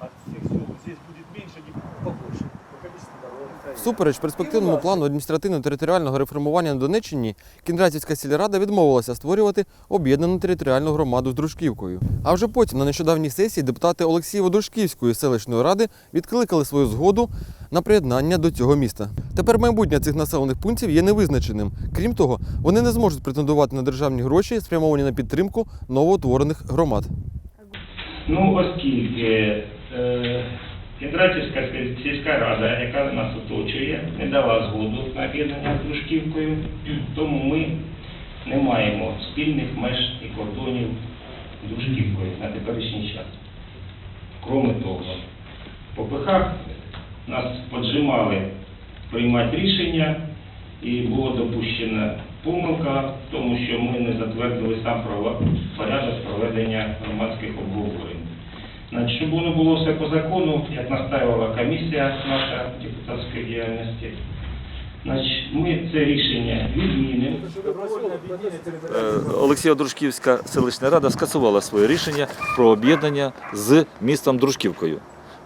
а всех сел здесь будет побольше. Ну, Всупереч перспективному плану адміністративно-територіального реформування на Донеччині Кіндратівська сільрада відмовилася створювати об'єднану територіальну громаду з Дружківкою. А вже потім на нещодавній сесії депутати Олексієво-Дружківської селищної ради відкликали свою згоду на приєднання до цього міста. Тепер майбутнє цих населених пунктів є невизначеним. Крім того, вони не зможуть претендувати на державні гроші, спрямовані на підтримку новоутворених громад. Ну, оскільки Кіндратівська сільська рада, яка нас оточує, не дала згоду на об'єднання з Дружківкою, тому ми не маємо спільних меж і кордонів з Дружківкою на теперішній час. Кроме того, по ПХ нас поджимали приймати рішення і було допущена помилка тому, що ми не затвердили сам порядок проведення громадських обговорень. Значить, чтобы воно було все по закону, як настаивала комісія наша депутатской діяльності, значить, це рішення відмінимо. Е, Олексія Дружківська селищна рада скасувала своє рішення про об'єднання з містом Дружківкою.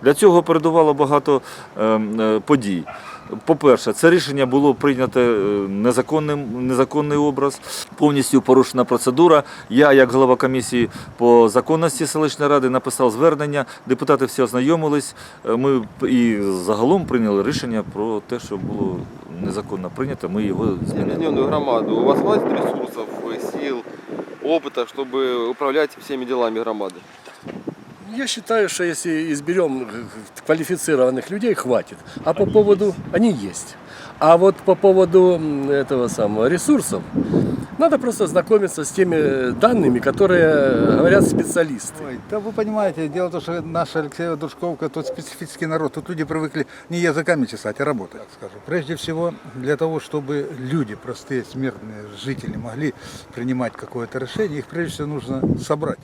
Для цього передувало багато ем, е, подій. По-перше, це рішення було прийнято е, незаконним, незаконний образ, повністю порушена процедура. Я, як голова комісії по законності селищної ради, написав звернення. Депутати всі ознайомились. Е, Ми і загалом прийняли рішення про те, що було незаконно прийнято. Ми його змінили. Объединенную громаду. У вас хватит ресурсов, э, сил, опыта, чтобы управлять всеми делами громады? Я считаю, что если изберем э, квалифицированных людей, хватит. А по поводу... Они есть. А вот по поводу этого самого ресурсов, надо просто знакомиться с теми э, данными, которые говорят специалисты. Ой, да вы понимаете, дело в том, что наша Алексеева Душковка, тут специфический народ. Тут люди привыкли не языками чесать, а работать, скажем. Прежде всего, для того, чтобы люди, простые смертные жители, могли принимать какое-то решение, их прежде всего нужно собрать.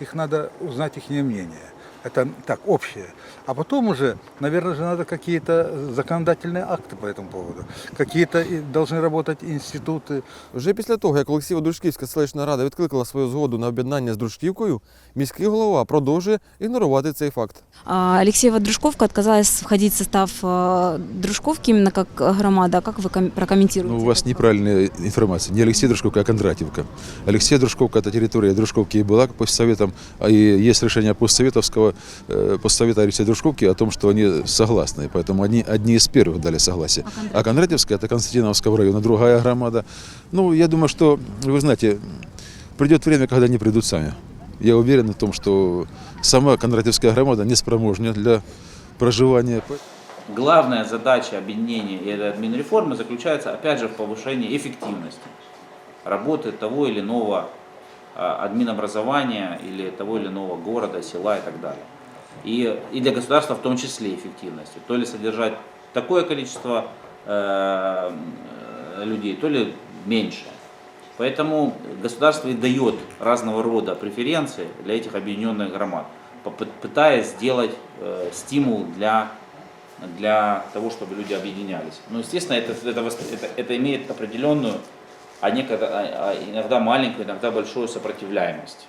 Их надо узнать их мнение. Это так, общее. А потом уже, наверное, же надо какие-то законодательные акты по этому поводу. Какие-то и должны работать институты, Вже після того, як Олексієво-Дружківська селищна рада відкликала свою згоду на об'єднання з Дружківкою, міський голова продовжує ігнорувати цей факт. А, Алексеева Дружковка отказалась входить в состав э, Дружковки именно как э, громада. Как вы ком- прокомментируете? Ну, у вас этот факт? неправильная информация. Не Алексей Дружковка, а Кондратьевка. Алексей Дружковка – это территория Дружковки и была постсоветом, а и есть решение постсоветовского, э, постсовета Алексея Дружковки о том, что они согласны. Поэтому они одни из первых дали согласие. А Кондратьевская – это Константиновского района, другая громада. Ну, я думаю, что, вы знаете, придет время, когда они придут сами. Я уверен в том, что сама Кондратьевская громада неспроможна для проживания. Главная задача объединения и админреформы заключается, опять же, в повышении эффективности работы того или иного а, админобразования или того или иного города, села и так далее. И, и для государства в том числе эффективности. То ли содержать такое количество э, э, людей, то ли меньше. Поэтому государство и дает разного рода преференции для этих объединенных громад, пытаясь сделать э, стимул для, для того, чтобы люди объединялись. Но, естественно, это, это, это, это имеет определенную, а, некогда, а- иногда маленькую, иногда большую сопротивляемость.